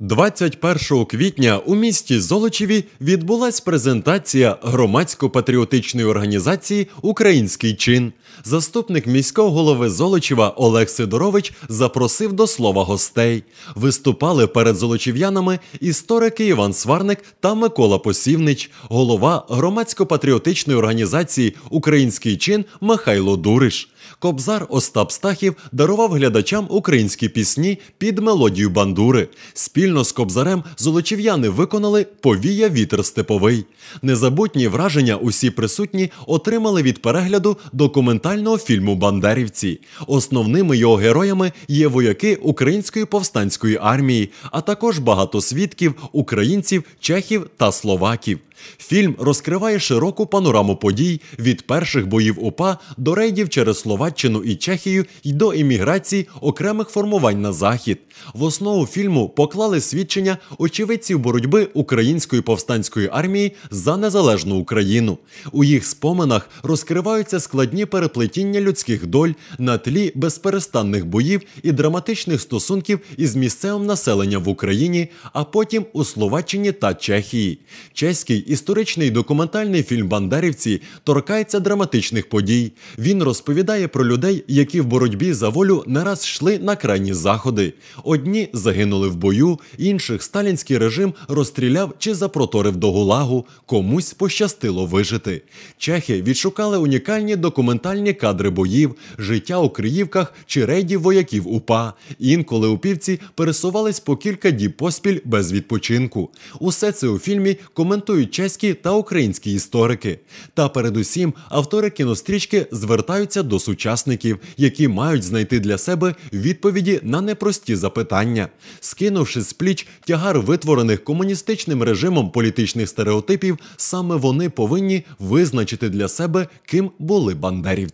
21 квітня у місті Золочеві відбулась презентація громадсько-патріотичної організації Український чин. Заступник міського голови Золочева Олег Сидорович запросив до слова гостей. Виступали перед золочів'янами історики Іван Сварник та Микола Посівнич, голова громадсько-патріотичної організації Український чин Михайло Дуриш. Кобзар Остап Стахів дарував глядачам українські пісні під мелодію бандури. Спільно з Кобзарем золочів'яни виконали Повія вітер степовий. Незабутні враження усі присутні отримали від перегляду документального фільму Бандерівці. Основними його героями є вояки Української повстанської армії, а також багато свідків українців, чехів та словаків. Фільм розкриває широку панораму подій від перших боїв УПА до рейдів через Словаччину і Чехію й до імміграції окремих формувань на захід. В основу фільму поклали свідчення очевидців боротьби Української повстанської армії за незалежну Україну. У їх споминах розкриваються складні переплетіння людських доль на тлі безперестанних боїв і драматичних стосунків із місцевим населенням в Україні, а потім у Словаччині та Чехії. Чеський історичний документальний фільм Бандерівці торкається драматичних подій. Він розповідає про людей, які в боротьбі за волю не раз йшли на крайні заходи. Одні загинули в бою, інших сталінський режим розстріляв чи запроторив до гулагу, комусь пощастило вижити. Чехи відшукали унікальні документальні кадри боїв, життя у Криївках чи рейдів вояків УПА. Інколи упівці пересувались по кілька діб поспіль без відпочинку. Усе це у фільмі коментують чеські та українські історики. Та передусім автори кінострічки звертаються до сучасників, які мають знайти для себе відповіді на непрості запитання. Скинувши з пліч тягар витворених комуністичним режимом політичних стереотипів, саме вони повинні визначити для себе, ким були бандерівці.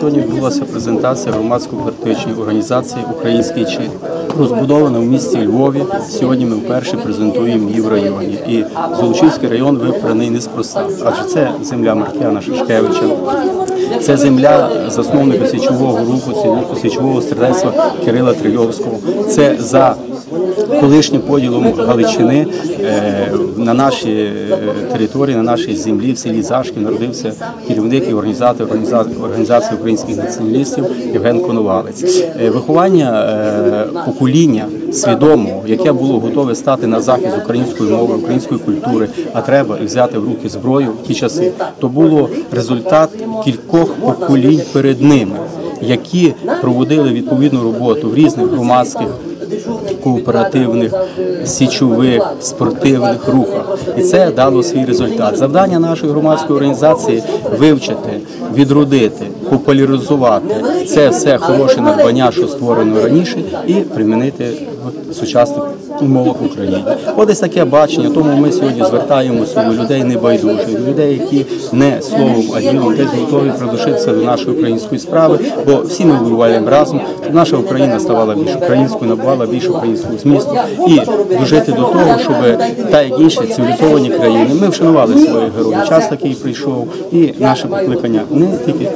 Сьогодні відбулася презентація громадсько-патріотичної організації Український чин. Розбудована в місті Львові. Сьогодні ми вперше презентуємо її в районі. І Золочівський район вибраний неспроста, адже це земля Маркіяна Шишкевича, це земля засновника січового руху, січового стрілецтва Кирила Трильовського. Це за колишнім поділом Галичини е, на нашій е, території, на нашій землі, в селі Зашки народився керівник і організатор організації українських націоналістів Євген Коновалець. Е, виховання покоління свідомого, яке було готове стати на захист української мови, української культури, а треба взяти в руки зброю в ті часи, то було результат кількох поколінь перед ними, які проводили відповідну роботу в різних громадських кооперативних, січових, спортивних рухах, і це дало свій результат. Завдання нашої громадської організації вивчити, відродити, популяризувати це все хороше надбання, що створено раніше, і примінити в сучасних умовах України. От десь таке бачення, тому ми сьогодні звертаємося до людей небайдужих, людей, які не словом, а ділом десь готові придушитися до нашої української справи, бо всі ми воюваємо разом, щоб наша Україна ставала більш українською, набувала більш українського змісту і дожити до того, щоб та як інші цивілізовані країни ми вшанували своїх героїв. Час такий прийшов, і наше покликання не тільки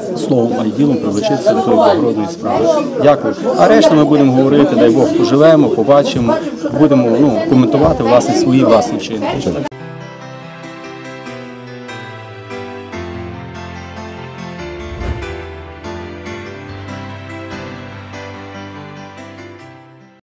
словом, а ділом прилучитися до тої благородної справи. Дякую. А решта ми будемо говорити, дай Бог поживемо, побачимо, будемо ну коментувати власне свої власні вчинки.